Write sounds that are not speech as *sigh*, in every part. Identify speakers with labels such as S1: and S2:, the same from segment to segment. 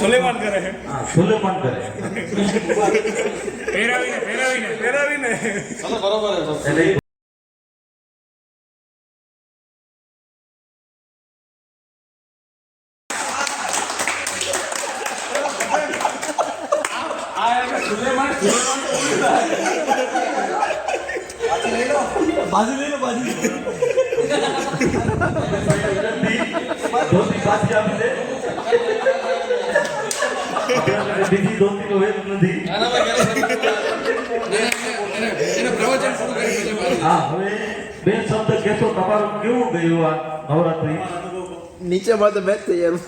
S1: સુલેમાન કરે છે
S2: હા સુલેમાન કરે
S1: પહેરાવીને પહેરાવીને પહેરાવીને
S2: એટલે ઈ ધોતી પાછી આપી દે આપણા ઘરે બીજી ધોતીનો વેત નથી હા હવે બે શબ્દ કહેશો તમારું કેવું ગયું આ Navratri
S3: manda meta e elo.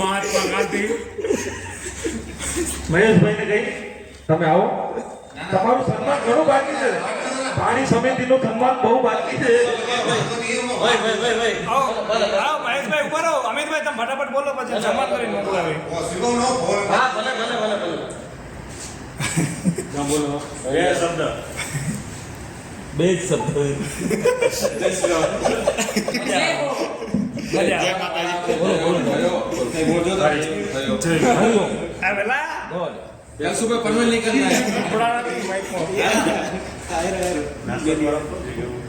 S1: Mahatma Gandhi.
S2: મહેશભાઈને કહી તમે આવો. તમારું સન્માન ઘણું બાકી છે. પાણી સમિતિનું સન્માન બહુ બાકી છે.
S1: મહેશભાઈ ઊભો અમિતભાઈ તમે ફટાફટ બોલો પછી સન્માન કરી મોકલાવે.
S2: હા
S1: ભલે ભલે
S4: ભલે ભલે. બોલો. એ બે
S1: જ શબ્દ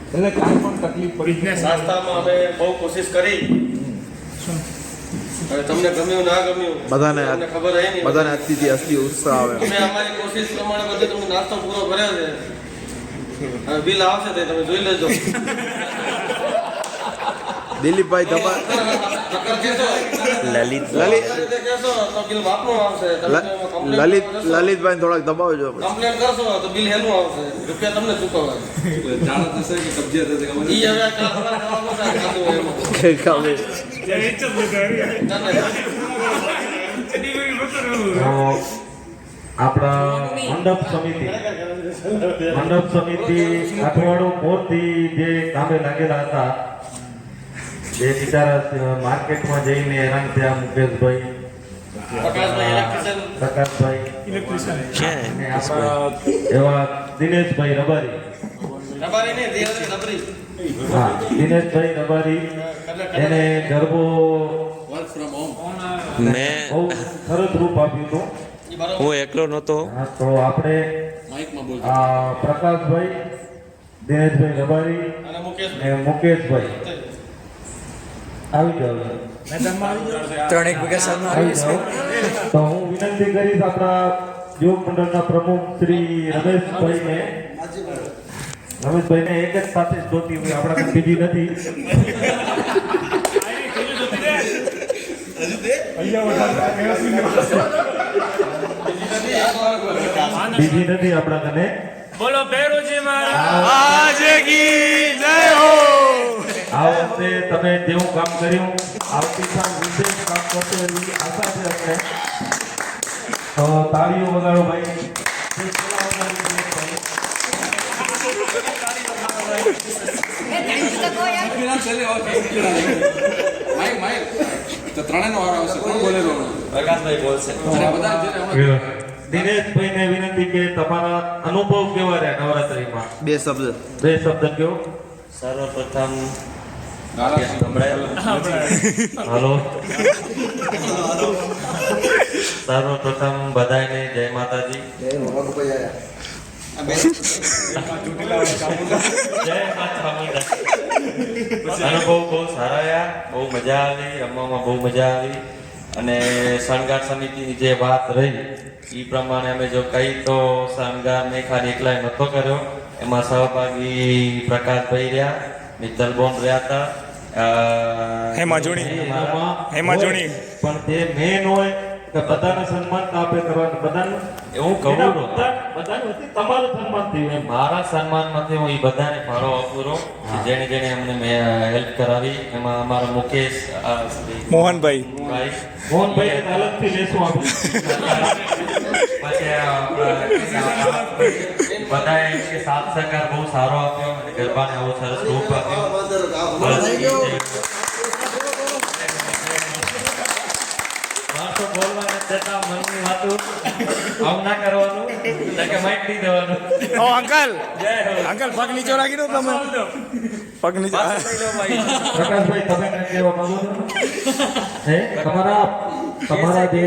S2: એટલે કાંઈ પણ તકલીફ પડી
S5: સંસ્થામાં અમે બહુ કોશિશ કરી તમને ગમ્યું ના ગમ્યું
S3: બધાને
S5: ખબર
S3: બધાને આજથી અસ્થિ ઉત્સાહ આવે.
S5: અમારી કોશિશ પ્રમાણે બધે તમે નાસ્તો પૂરો કર્યો છે. અને બિલ આવશે તો તમે જોઈ લેજો.
S3: દિલીપભાઈ
S5: દબા
S3: લલિત લલિત લલિતભાઈ થોડાક દબાવજો
S5: કમ્પ્લેન કરશો તો બિલ હેલું આવશે. રૂપિયા તમને ચૂકવવા
S2: આપણા મંડપ સમિતિ. મંડપ સમિતિ અઠવાડિયું મોરથી જે કામે લાગેલા હતા જે બિચારા માર્કેટમાં જઈને હેરાન થયા મુકેશભાઈ
S5: પ્રકાશભાઈ
S2: એવા દિનેશભાઈ રબારી. હા દિનેશભાઈ રબારી. એને ગરબો
S6: મેં
S2: બહુ સરસ રૂપ આપ્યું હતું.
S6: હું એકલો નહોતો.
S2: તો આપણે પ્રકાશભાઈ દિનેશભાઈ રબારી
S5: અને
S2: મુકેશભાઈ. આવી જાવ
S6: ત્રણેક ભેગા
S2: આવી છે તો હું વિનંતી કરીશ આપણા યોગ મંડળના પ્રમુખ શ્રી રમેશભાઈને. રમેશભાઈને એક જ સાથે જોતી હોય આપણા બીજી નથી. અહીંયા બીજી નથી આપણા તને?
S1: બોલો ભેરુજી મહારાજ. જય હો!
S2: આ વખતે તમે જેવું કામ કર્યું આવતી સાલ વિશેષ કામ કરશે એવી આશા છે અમને. તાળીઓ વગાડો ભાઈ.
S4: ત્રણે નો વાર આવશે. કોણ બોલે
S5: પ્રકાશભાઈ બોલશે.
S4: બધા જેને ને
S2: દિનેશભાઈને વિનંતી કે તમારા અનુભવ કેવા રહ્યા નવરાત્રીમાં?
S3: બે શબ્દ.
S2: બે શબ્દ કયો
S5: સર્વપ્રથમ
S2: હાલો.
S5: સર્વપ્રથમ બધાને જય માતાજી. અનુભવ બહુ સારા રહ્યા બહુ મજા આવી રમવામાં બહુ મજા આવી. અને શણગાર સમિતિની જે વાત રહી એ પ્રમાણે અમે જો કહી તો શણગાર મેં ખાલી એકલાય નહોતો કર્યો એમાં સહભાગી પ્રકાશભાઈ રહ્યા મિત્તલબોન રહ્યા હતા
S1: હેમા જોણી. હેમા જોણી.
S2: પણ તે મેન હોય કે બધાને સન્માન આપે કરવાનું બધાને
S5: એવું કહું?
S2: તમારું સન્માન થયું
S5: મારા સન્માનમાંથી હું એ બધાને ફાળો આપું છું. જેને જેને અમને મેં હેલ્પ કરાવી એમાં અમારા મુકેશ
S1: મોહનભાઈ.
S2: મોહનભાઈ. અલગથી લેશું આપણે.
S5: પછી બધાએ સાથ સહકાર બહુ સારો આપ્યો અને ગરબાને આવો સરસ રૂપ આપ્યો. બોલવાને જતા મનની વાતો. આવું ના કરવાનું કે માઇક નહીં દેવાનું.
S1: ઓ અંકલ!
S5: જય
S1: અંકલ પગ નીચો રાખી દો તમે.
S7: પગ નીચે
S2: પ્રકાશભાઈ તમે કંઈ કહેવા માંગો હે? તમારા તમારા જે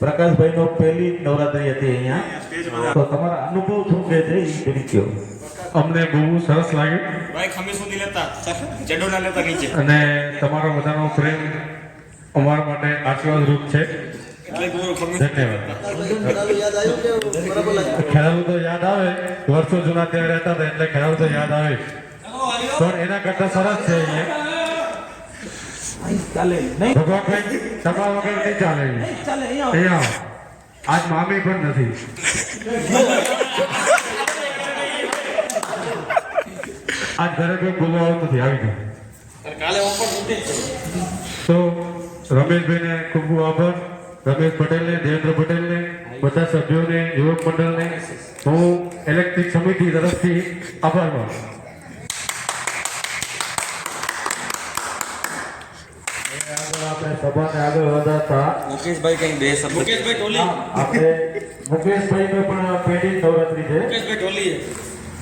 S2: પ્રકાશભાઈનો પહેલી નવરાત્રી હતી અહીંયા. તો તમારા અનુભવ શું કહે છે એ કરી કહો
S8: અમને બહુ સરસ લાગ્યું.
S7: ભાઈ ખમી સુધી લેતા. ચડો ના લેતા નીચે.
S8: અને તમારો બધાનો પ્રેમ અમારા માટે આશીર્વાદરૂપ છે. ખેલાડુ તો યાદ આવે વર્ષો જૂના ત્યાં રહેતા હતા એટલે ખેલાડુ તો યાદ આવે. પણ એના કરતા સરસ છે અહીંયા. ભગવાનભાઈ તમારા વગર નહીં ચાલે. અહીંયા. આજ મામી પણ નથી. આજ ઘરે કોઈ બોલવાનું નથી આવી ગયો તો રમેશભાઈને ખૂબ ખૂબ આભાર. રમેશ પટેલને દેવેન્દ્ર પટેલને બધા સભ્યોને યુવક મંડળને હું ઇલેક્ટ્રિક સમિતિ તરફથી આભાર માનું છું. આગળ આપણે સભાને આગળ વધારતા
S6: મુકેશભાઈ કંઈ બે શબ્દ
S7: મુકેશભાઈ ટોલી
S2: આપણે મુકેશભાઈને પણ પેઢી નવરાત્રી છે
S7: મુકેશભાઈ ટોલી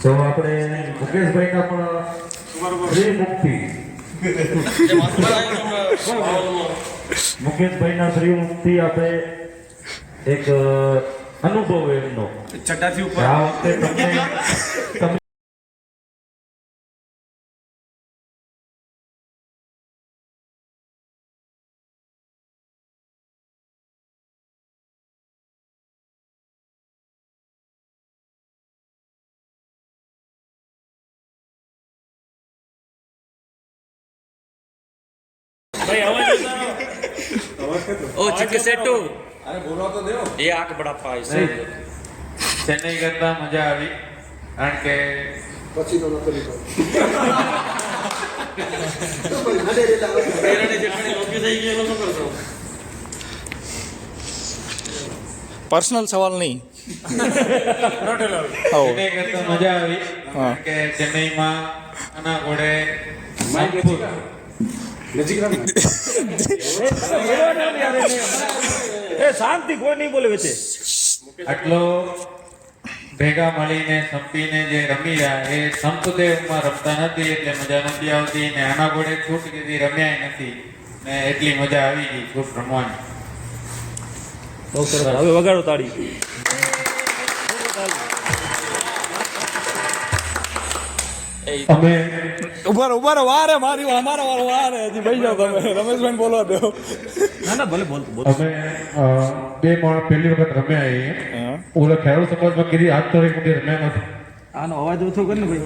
S2: તો આપણે મુકેશભાઈના પણ શ્રી મુક્તિ મુકેશભાઈના શ્રી મુક્તિ આપણે એક અનુભવ એમનો.
S7: ચડ્ડાથી
S2: ઉપર. આ વખતે તમને ભાई
S7: અવાજ અવાજ
S5: ઓ ચિક્કે સેટુ.
S4: અરે બોલવા તો દેવો.
S5: એ આંખ બડા પાય છે.
S8: ચેન્નઈ કરતા મજા આવી કારણ કે પછી તો નતો લીધો
S7: પર્સનલ સવાલ નહીં.
S8: મજા આવી કે ચેન્નઈમાં આના ઘોડે
S7: એ શાંતિ કોઈ નહીં બોલે વચ્ચે.
S8: આટલો ભેગા મળીને સંપીને જે રમી રહ્યા એ સંપદેવમાં રમતા નથી એટલે મજા નથી આવતી ને આના ઘોડે છૂટ કીધી રમ્યાય નથી ને એટલી મજા આવી ગઈ છૂટ રમવાની.
S7: બહુ સરસ. હવે વગાડો તાળી.
S8: અમે
S7: ઊભા રહો, ઊભા રહો, વારે મારી અમારો વારો વારે. હજી ભાઈ જાઓ તમે. રમેશભાઈ બોલવા દો. ના ના ભલે બોલ બોલ.
S8: અમે બે માણસ પહેલી વખત રમ્યા અહીંયા ઓલા ખેડૂત સમાજમાં કીધી આજ તો એક વખતે રમ્યા નથી.
S7: આનો અવાજ ઓછો કર ને ભાઈ.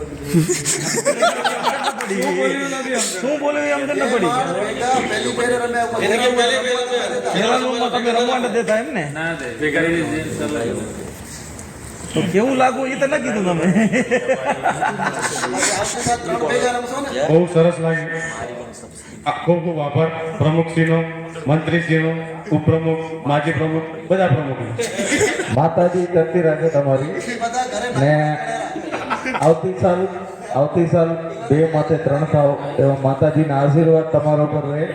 S7: શું બોલ્યું એમ તને પડી. તમે રમવા નથી દેતા એમ ને. તો કેવું લાગુ એ તો ન કીધું તમે.
S8: બહુ સરસ લાગ્યું. આ ખૂબ ખૂબ આભાર. પ્રમુખશ્રીનો મંત્રીશ્રીનો ઉપપ્રમુખ માજી પ્રમુખ બધા પ્રમુખ.
S2: માતાજી કરતી રાખે તમારી. ને આવતી સાલ આવતી સાલ બે માથે ત્રણ થાવ એવા માતાજીના આશીર્વાદ તમારા પર રહે.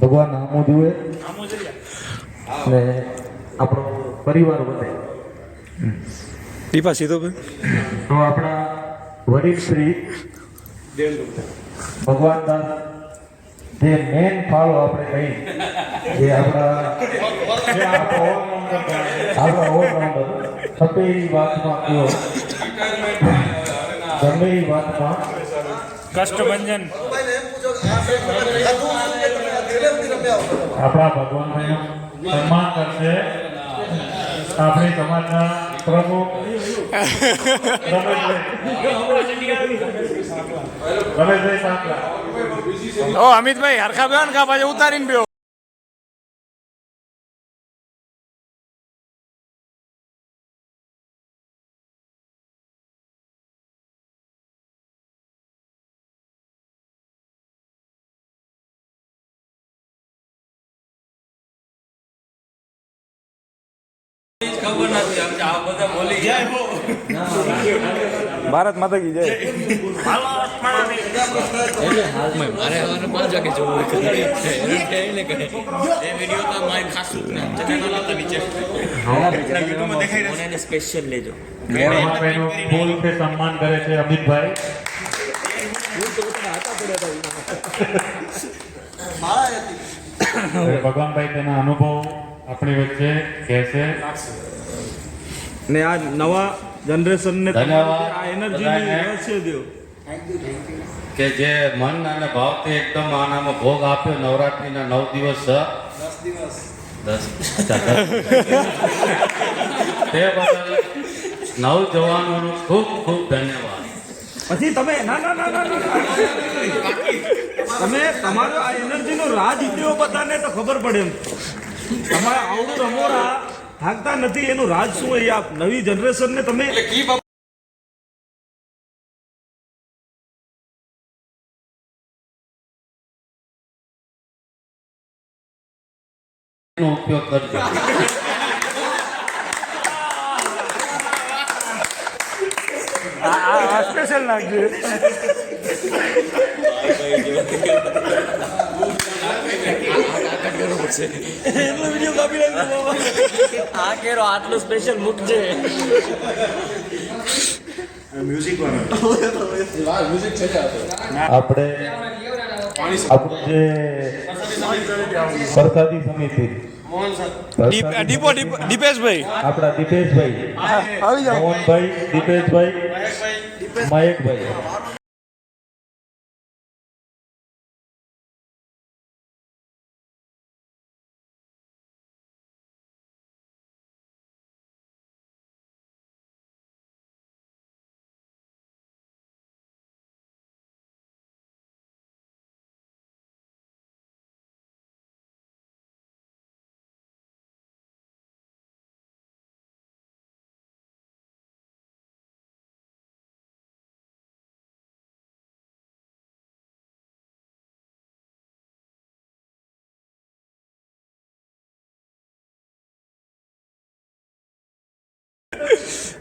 S2: ભગવાન આમું જુએ. ને આપણો પરિવાર વધે.
S7: દીપા સીધો
S2: તો આપણા વરિષ્ઠ શ્રી ભગવાન દાસ જે મેન ફાળો આપણે કહી જે આપણા આપણા ઓલરાઉન્ડર ખપે એ વાતમાં કયો? ગમે એ વાતમાં.
S7: કષ્ટભંજન.
S8: આપણા ભગવાન સન્માન કરશે. આપણી સમાજના પ્રમુખ રમેશભાઈ. સાંકળા
S7: ઓ અમિતભાઈ હરખા બેન કા પાછા ઉતારીને બેહો. ભારત માતા કી જય.
S5: મારે હવારે પાંચ વાગે જવું એટલે એ વીડિયો તો મારે ખાસ નીચે સ્પેશિયલ લેજો
S8: ફૂલ કે સન્માન કરે છે અમિતભાઈ
S6: ભગવાનભાઈ તેના અનુભવ આપણી વચ્ચે કહેશે.
S7: ને આ નવા જનરેશનને
S8: ધન્યવાદ.
S7: આ એનર્જીની રહેશે દ્યો
S8: કે જે મન અને ભાવથી એકદમ આનામાં ભોગ આપ્યો નવરાત્રીના નવ દિવસ દસ દિવસ. દસ. તે બદલ નવ જવાનોનો ખૂબ ખૂબ ધન્યવાદ.
S7: પછી તમે ના ના ના ના ના, ના તમે તમારો આ એનર્જીનો રાજ ઉપયોગ બધાને તો ખબર પડે એમ. તમારા આવડું રમોરા થાકતા નથી એનું રાજ શું હોય? આપ નવી જનરેશનને તમે
S8: એનો ઉપયોગ કરજો.
S7: આ સ્પેશિયલ નાખજો એટલો વીડિયો કાપી નાખજો
S5: આ કેરો આટલું સ્પેશિયલ મૂકજે
S4: મ્યુઝિક છે.
S2: આપણે આપણું જે પ્રસાદી સમિતિ
S7: દીપો દીપેશભાઈ.
S2: આપણા દીપેશભાઈ મોહનભાઈ દીપેશભાઈ મયકભાઈ.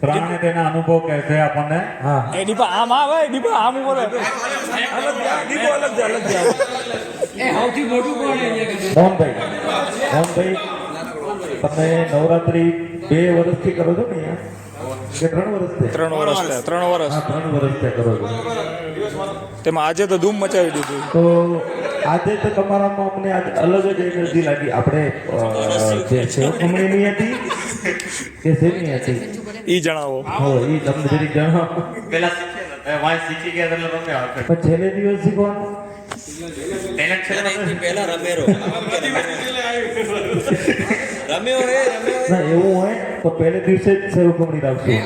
S2: પ્રાણે તેના અનુભવ કહે છે આપણને. હા.
S7: એ દીપા આમ આવે? દીપા આમ ઉપર અલગ જા, દીપો અલગ જા, અલગ જા.
S2: મોહનભાઈ. મોહનભાઈ તમે નવરાત્રી બે વર્ષથી કરો છો ને અહીંયા? કે ત્રણ વર્ષથી?
S7: ત્રણ વર્ષ ત્રણ વર્ષ.
S2: ત્રણ વર્ષથી કરો છો.
S7: તેમાં આજે તો ધૂમ મચાવી દીધું.
S2: તો આજે તો તમારામાં અમને આજે અલગ જ એનર્જી લાગી. આપણે જે છે ખમણીની હતી કે શેની હતી?
S7: ઈ જણાવો.
S2: હો એ તમને જરીક જણાવો.
S8: પેલા શીખે વાંચ શીખી ગયા એટલે રમે આવશે
S2: પણ છેલ્લે દિવસ શીખવાનું.
S5: એ
S2: એવું હોય તો પહેલે દિવસે જ સેવ ખમણી રાખશું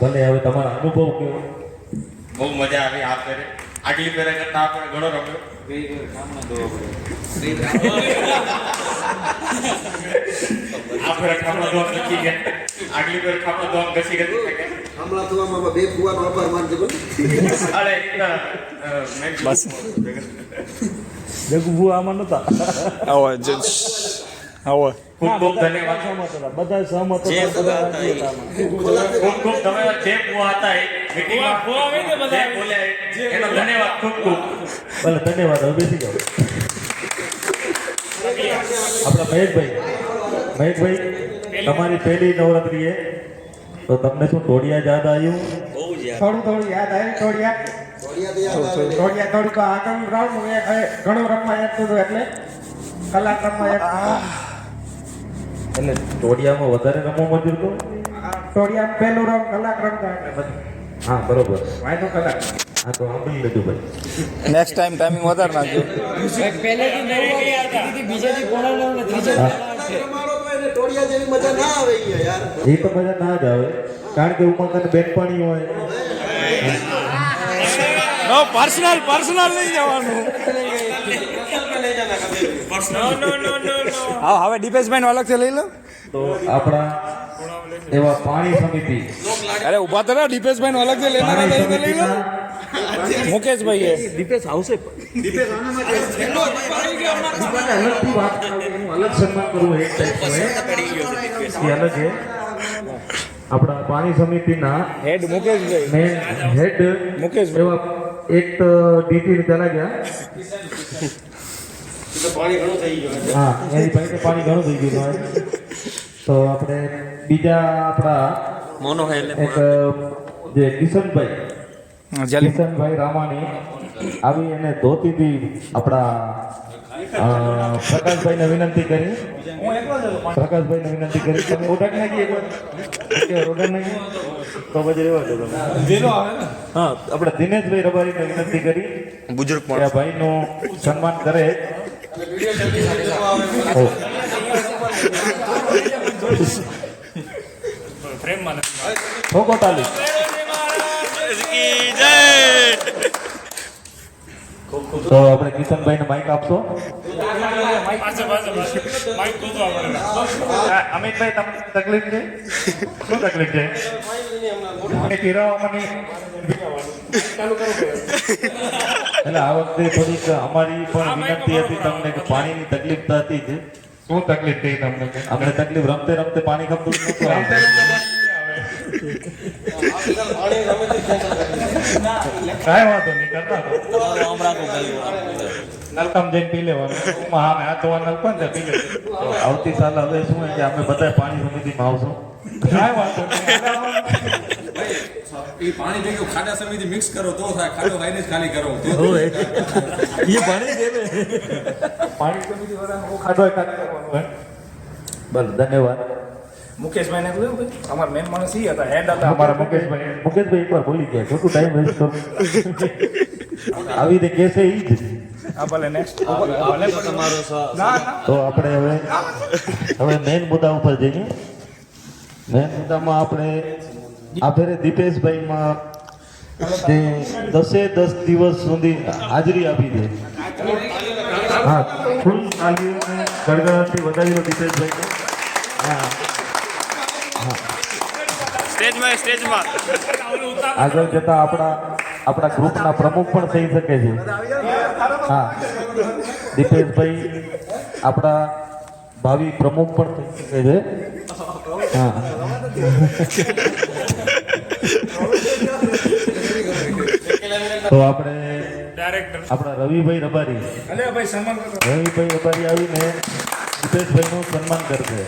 S2: ભલે હવે તમારો અનુભવ કેવો?
S8: બહુ મજા આવી આ ફેરે આગલી ફેરે કરતા ફેરે ઘણો રમ્યો. આ ફેરે ખામણા દોન લખી ગયા. આગલી ફેરે ખામણા દોન ઘસી ગયા.
S3: તો બે ફુવાનો આભાર માનજો
S8: અરે એકલા, અ, મેં
S7: આમાં નતા. આવો જ- આવો.
S8: ખૂબ ખૂબ ધન્યવાદ.
S7: હતા બધા સહમત હતા. બધા હતા.
S8: ખૂબ જે હતા એ. મીટિંગમાં જે બોલ્યા એ- એનો ધન્યવાદ ખૂબ ખૂબ.
S2: ભલે ધન્યવાદ હવે બેસી જાઓ. આપણા મહેશભાઈ મહેશભાઈ તમારી પહેલી નવરાત્રીએ તો તમને શું ટોળિયા યાદ આવ્યું?
S5: બહુ જ યાર
S1: થોડું થોડું યાદ આવ્યું થોડિયા થોડિયા થોડીક આગળ રાઉન્ડ ઘણું રમવા હતું એટલે કલાક રમવા જતું
S2: એટલે ટોળિયામાં વધારે રમવા મળ્યું હતું
S1: થોડિયા પહેલું રમ કલાક રમતા એટલે બધું.
S2: હા બરોબર.
S1: વાયદો કલાક
S2: હા તો સાંભળી લીધું ભાઈ.
S7: નેક્સ્ટ ટાઈમ ટાઈમિંગ વધારે નાખજો
S3: પહેલેથી નવ વાગે ટોળિયા જેવી મજા ના યાર.
S2: એ તો મજા ના જ આવે. કારણ કે તને બેનપાણી હોય.
S7: નો પર્સનલ પર્સનલ નહીં જવાનું. હા *laughs* હવે દીપેશભાઈ અલગ અલગથી લઈ લો.
S2: તો આપણા એવા પાણી સમિતિ.
S7: અરે ઊભા તો ના દીપેશભાઈ નો અલગથી લઈને લઈ લો. મુકેશભાઈ એ દીપેશ આવશે
S2: અલગથી વાત અલગ સન્માન કરવું એક ટાઈપનું એ અલગ છે. આપણા પાણી સમિતિના
S7: હેડ મુકેશભાઈ.
S2: મેન હેડ
S7: મુકેશભાઈ.
S2: એવા એક તો ડીટી ચાલા ગયા હા એની પાસે પાણી ઘણું થઈ ગયું હોય. તો આપણે બીજા આપણા
S5: મોનો હે
S2: એક જે કિશનભાઈ કિશનભાઈ રામાણી આવી એને ધોતીથી આપણા પ્રકાશભાઈને વિનંતી કરી. પ્રકાશભાઈને વિનંતી કરી. તમે ઓઢાક નાખી એકવાર? ઓકે, નાખી તો પછી રહેવા દો તમે. હા આપણે દિનેશભાઈ રબારીને વિનંતી કરી
S5: બુજુર્ગ
S2: ભાઈનું સન્માન કરે. ઠોકો તાલી તો આપણે કિશનભાઈને માઇક આપશો? અમિતભાઈ તમને તકલીફ છે? શું તકલીફ છે?
S1: હીરાઓમાંની
S2: એટલે આ વખતે થોડીક અમારી પણ વિનંતી હતી તમને કે પાણીની તકલીફ તો હતી જ
S6: શું તકલીફ થઈ તમને?
S2: અમને તકલીફ રમતે રમતે પાણી ખપતું જ
S6: કાંઈ વાંધો નહીં કરતા નલકમ જઈને પી લેવાનું. હા મેં હાથ ધોવા નલકો પી લેજો.
S2: આવતી સાલ હવે શું હોય કે અમે બધા પાણી સમિતિમાં આવશું
S6: કાંઈ વાંધો નહીં
S4: એ પાણી ભેગું ખાડા સમિતિ મિક્સ કરો તો થાય ખાડો વાઈને જ ખાલી કરો. તો
S7: એ પાણી દે
S6: પાણી સમિતિ વાળા ખાડો ખાલી કરવાનો
S2: બસ ધન્યવાદ.
S1: મુકેશભાઈ ને કહ્યું ભાઈ અમારા મેન માણસ હતા હેડ હતા.
S6: અમારા મુકેશભાઈ
S2: મુકેશભાઈ એકવાર ભૂલી ગયા ખોટું ટાઈમ વેસ્ટ કરો. આવી રીતે કહેશે ઈ જ.
S1: આ ભલે નેક્સ્ટ
S5: તમારો
S1: ના
S2: તો આપણે હવે હવે મુદ્દા ઉપર જઈએ. મુદ્દામાં આપણે આ ફેરે દીપેશભાઈમાં. જે દસે દસ દિવસ સુધી હાજરી આપી દે. હા ફૂલ તાલીઓને ગડગડાટથી વધાવી દો દીપેશભાઈને. હા.
S5: સ્ટેજમાં સ્ટેજમાં.
S2: આગળ જતા આપણા આપણા ગ્રુપના પ્રમુખ પણ થઈ શકે છે. હા. દીપેશભાઈ આપણા ભાવિ પ્રમુખ પણ થઈ શકે છે. હા. તો આપણે
S1: ડાયરેક્ટર
S2: આપણા રવિભાઈ રબારી.
S1: અલે ભાઈ સન્માન કરો.
S2: રવિભાઈ રબારી આવીને દીપેશભાઈનું સન્માન કરશે.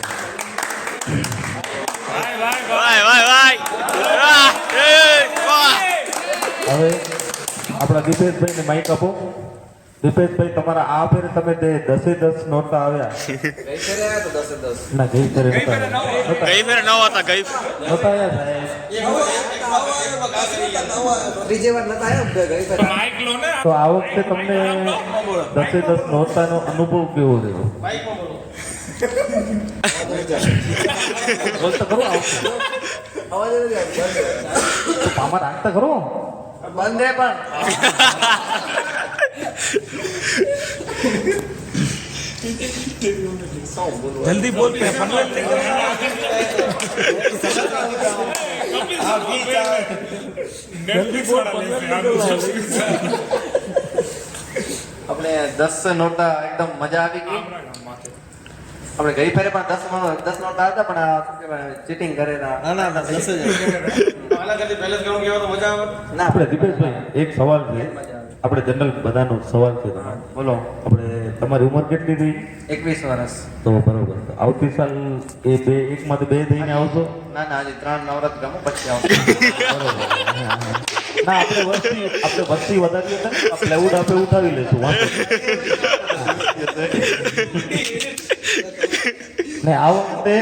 S5: વાય વાય વાય
S2: હવે આપણા દીપેશભાઈને માઇક આપો. દીપેશભાઈ તમારા આ ફેર તમે તે દસે દસ નોરતા આવ્યા. ના ગઈ ફેરે
S5: ગઈ ફેર નવ હતા ગઈ
S3: નતા આવ્યા
S1: નતા
S2: તો આ વખતે તમને દસે દસ નોરતાનો અનુભવ કેવો રહ્યો? બોલ કરો ખરો આ
S3: અવાજ નથી આવતો.
S2: તો પામાં રાખતા ખરો?
S3: બંધ પણ.
S7: જલ્દી બોલ થઈ ગયો.
S9: આપણે દસ નોટા એકદમ મજા આવી. ગઈ આપણે ગઈ ફેરે પણ દસ નો- દસ નોટા હતા પણ આ શું કહેવાય ચીટિંગ કરેલા.
S3: ના ના ના દસ જ
S9: ના
S2: આપણે દીપેશભાઈ એક સવાલ છે. આપણે જનરલ બધાનો સવાલ છે તમારો.
S9: બોલો.
S2: આપણે તમારી ઉંમર કેટલી થઈ?
S9: એકવીસ વર્ષ.
S2: તો બરોબર. આવતી સાલ એ બે એકમાંથી બે થઈને આવશો?
S9: ના ના હજી ત્રણ નવરાત્ર ગમો પછી આવશો.
S2: ના આપણે વસ્તી આપણે વસ્તી વધારી હતા આપણે એવું આપણે ઉઠાવી લઈશું વાંધો ને આ વખતે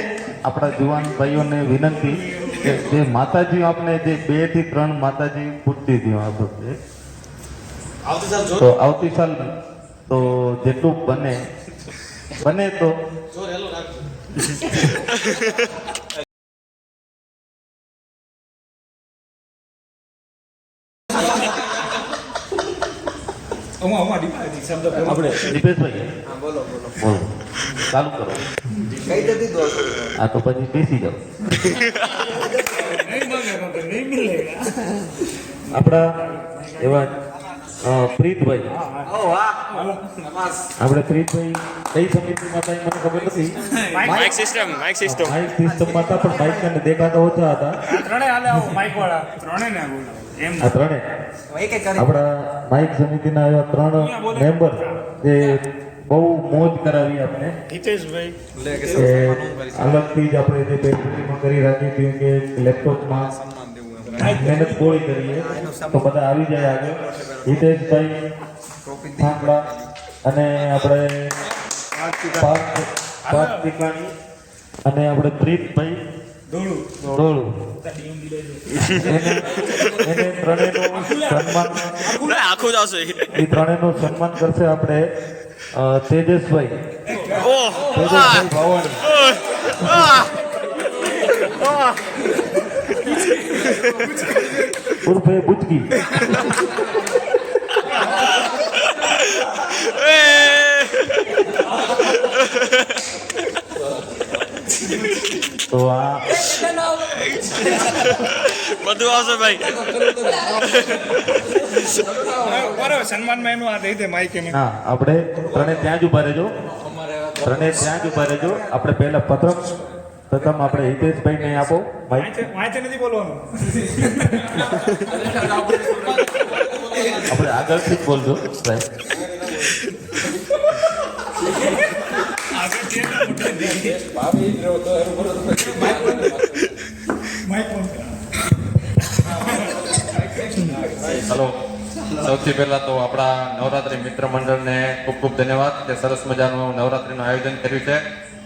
S2: આપણા જુવાન ભાઈઓને વિનંતી કે જે માતાજી આપણે જે બેથી ત્રણ માતાજી પૂરતી હતી આ વખતે તો આવતી સાલ તો જેટલું બને. બને તો. ચાલુ કરો. આ તો પછી બેસી જાઓ. આપણા એવા પ્રીતભાઈ.
S3: ઓ
S2: આપણે પ્રીતભાઈ કઈ સમિતિમાં હતા એ મને ખબર નથી.
S5: Mic system mic system
S2: mic સિસ્ટમમાં હતા પણ માઇક ને દેખાતા ઓછા હતા.
S1: ત્રણે હાલે આવો માઇક વાળા. ત્રણે ને એમ.
S2: આ ત્રણે.
S3: એક એક કરી.
S2: આપણા માઇક સમિતિના એવા ત્રણ મેમ્બર જે બહુ મોજ કરાવી આપણે
S1: હિતેશભાઈ.
S2: અલગથી જ આપણે જે પેન્ટિંગમાં કરી રાખી હતી કે લેપટોપમાં મહેનત પૂરી કરીએ. તો બધા આવી જાય આગળ. હિતેશભાઈ થાંભલા અને આપણે પાર્થ પાર્થ ટીકાણી અને આપણે પ્રીતભાઈ સન્માન
S5: આખું જ આવશે.
S2: એ ત્રણેયનું સન્માન કરશે આપણે તેજસભાઈ. તેજસભાઈ ભાવાણી. ઉર્ફે બુચકી. તો આ
S5: બધું આવશે ભાઈ
S1: બરાબર સન્માનમાં એનું આ દઈ દે માઇક એને.
S2: હા આપણે ત્રણે ત્યાં જ ઊભા રહેજો. ત્રણે ત્યાં જ ઊભા રહેજો. આપણે પહેલા પ્રથમ પ્રથમ આપણે હિતેશભાઈ ને આપો. માઈક
S1: વાંચે નથી બોલવાનું.
S2: આપણે આગળથી જ બોલજો. સાહેબ
S8: હલો. સૌથી પહેલા તો આપણા નવરાત્રી મિત્ર મંડળને ખૂબ ખૂબ ધન્યવાદ કે સરસ મજાનું નવરાત્રીનું આયોજન કર્યું છે.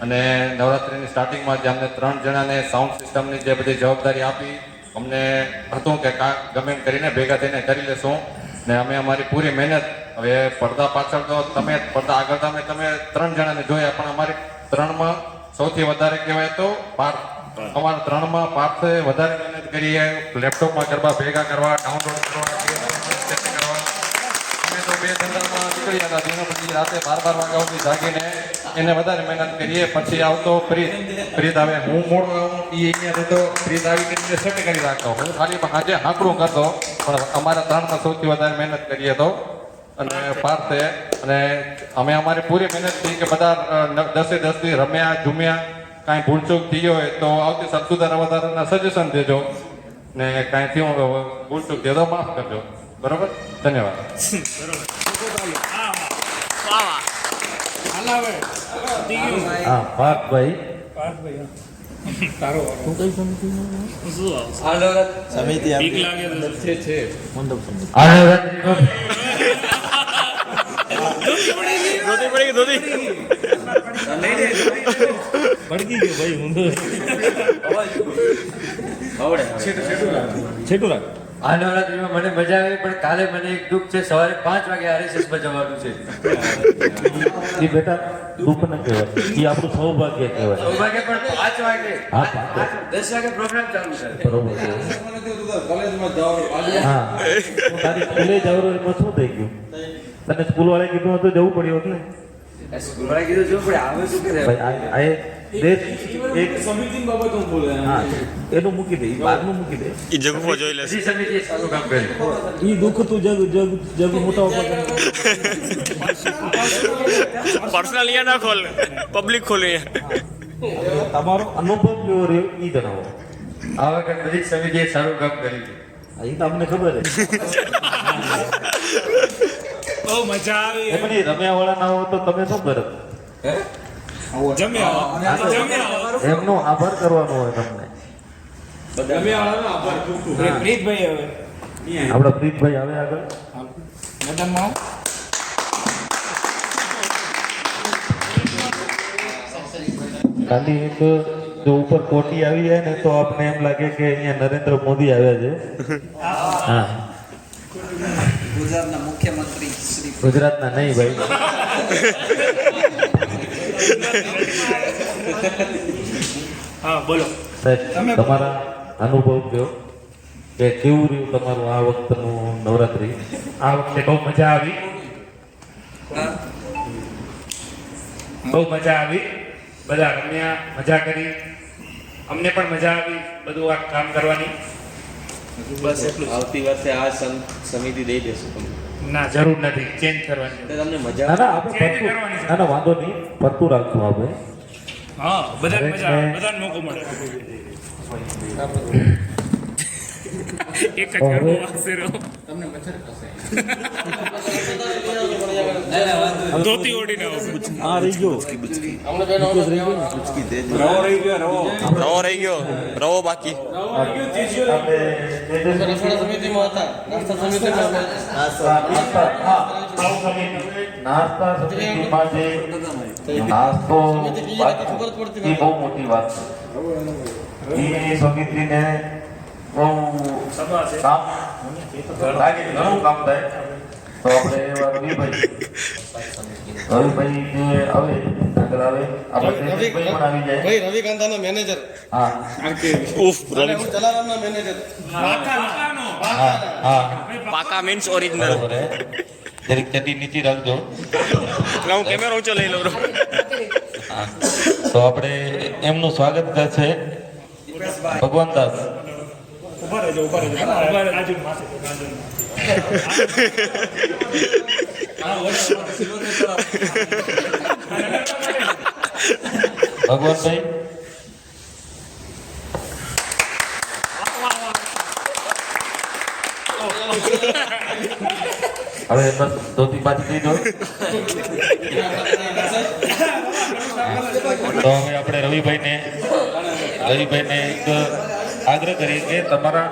S8: અને નવરાત્રીની સ્ટાર્ટિંગમાં જે અમને ત્રણ જણાને સાઉન્ડ સિસ્ટમની જે બધી જવાબદારી આપી, અમને હતું કે ગમે કરીને ભેગા થઈને કરી લેશું. ને અમે અમારી પૂરી મહેનત, હવે પડદા પાછળ તો તમે પડદા આગળ તમે તમે ત્રણ જણાને જોયા, પણ અમારી ત્રણમાં સૌથી વધારે કહેવાય તો પાર્થ. અમારા ત્રણમાં પાર્થે વધારે મહેનત કરી લેપટોપમાં કરવા ભેગા કરવા ડાઉનલોડ કરવા અમે તો બે ધંધામાં નીકળી હતા. દિનો પછી રાતે બાર બાર વાગ્યા સુધી જાગીને એને વધારે મહેનત કરીએ પછી આવતો પ્રીત. ફ્રીજ આવે હું મોડો આવું એ અહીંયા રહેતો. પ્રીત આવી કરીને સેટ કરી રાખતો. હું ખાલી આજે હાંકડું કરતો પણ અમારા ત્રણમાં સૌથી વધારે મહેનત કરીએ તો અને પાર્થે અને અમે અમારી પૂરી મહેનત થઈ કે બધા દસે દસ દી રમ્યા ઝૂમ્યા કાંઈ ભૂલચૂક થઈ હોય તો આવતી સુધારા વધારાના સજેશન દેજો ને કાંઈ થયું ભૂલચૂક દેજો તો માફ કરજો. બરોબર? ધન્યવાદ.
S2: હા પાર્થભાઈ.
S3: સમિતિ આપી.
S2: આ નવરાત્રીનો
S5: ધોતી પડી ગઈ ધોતી
S7: ભડકી ગયો ભાઈ હું છેટું રાખ
S10: આ નવરાત્રીમાં મને મજા આવી પણ કાલે મને એક દુઃખ છે. સવારે પાંચ વાગે આરએસએસમાં જવાનું છે.
S2: એ બેટા દુઃખ ન કહેવાય. એ આપણું સૌભાગ્ય કહેવાય.
S10: સૌભાગ્ય પણ પાંચ વાગે.
S2: હા, પાંચ
S10: દસ વાગે પ્રોગ્રામ ચાલુ છે.
S2: બરોબર.
S4: કોલેજમાં જવાનું
S2: હા. તારી સ્કૂલે જવાનું એમાં શું થઈ ગયું? તને સ્કૂલ વાળા કીધું હતું જવું પડ્યું હતું ને?
S10: સ્કૂલવાળાએ કીધું જો પણ આવે શું કરે?
S2: ભાઈ આ- આ એ દેશ એક
S4: સમિતિની બાબત હું બોલે.
S2: હા એનું મૂકી દે એ બહારનું મૂકી દે.
S5: એ જગુમાં જોઈ લેશે.
S10: હજી સારું કામ કર્યું
S7: ઈ દુઃખ તું જગ જગ જગ મોટા ઉપર
S5: પર્સનલ ના ખોલ. પબ્લિક ખોલે
S2: તમારો અનુભવ કેવો રહ્યો? એ જણાવો.
S10: આ વખત બધી સમિતિએ સારું કામ કર્યું
S2: આ એ તો અમને ખબર છે. *laughs*
S1: બહુ મજા આવી.
S2: એમ નહીં રમ્યા વાળા ના હો તો તમે શું કરો?
S1: જમ્યા જમ્યા
S2: એમનો આભાર કરવાનો હોય તમને.
S1: પ્રીતભાઈ હવે.
S2: આપડે પ્રીતભાઈ આવે આગળ.
S1: મેડમ
S2: ખાલી એક જો ઉપર કોટી આવી જાય ને તો આપને એમ લાગે કે અહીંયા નરેન્દ્ર મોદી આવ્યા છે. હા.
S3: ગુજરાતના મુખ્યમંત્રી શ્રી
S2: ગુજરાતના નહીં ભાઈ.
S1: હા બોલો.
S2: સાહેબ તમારા અનુભવ કયો? કે કેવું રહ્યું તમારું આ વખતનું નવરાત્રી?
S1: આ વખતે બહુ મજા આવી? બહુ મજા આવી. બધા રમ્યા મજા કરી. અમને પણ મજા આવી બધું આ કામ કરવાની.
S5: બસ એટલું આવતી વર્ષે આ સમિતિ દઈ દેશું તમને.
S1: ના જરૂર નથી. ચેન્જ કરવાની
S5: એટલે તમને મજા
S2: ના ના આપણે
S1: કરવાની
S2: ના ના વાંધો નહીં. ફરતું રાખશું આપણે.
S1: હા બધાને મજા આવે. બધાને મોકો મળે. એક જ. *laughs*
S3: ના ના વાંધો ધોતી ઓડીને હા રહી ગયો
S6: અમને
S3: રવો રહી ગયો રવો.
S5: રવો રહી ગયો. રવો બાકી.
S6: સમિતિમાં હતા. નાસ્તા સમિતિમાં
S2: નાસ્તા સમિતિમાં જે નાસ્તો
S6: ખબર જ પડતી
S2: એ બહુ મોટી વાત છે. એ સમિતિને બહુ કામ લાગે ઘણું કામ થાય. તો આપણે રવિભાઈ રવિભાઈ જે આવે આગળ આવે આપણે તેજસભાઈ પણ આવી જાય
S6: ભાઈ રવિકાંતાનો મેનેજર
S2: હા.
S5: ઉફ
S6: હું મેનેજર
S2: હા હા.
S5: પાકા મીન્સ ઓરિજિનલ
S2: જરીક ચટી નીચી રાખજો.
S5: હું કેમેરો ઊંચો લઈ લઉં
S2: હા. તો આપણે એમનું સ્વાગત છે ભગવાન દાસ. ભગવાનભાઈ. હવે બસ ધોતી પાછી દઈ દો તો હવે આપણે રવિભાઈને રવિભાઈને એક આગ્રહ કરીએ કે તમારા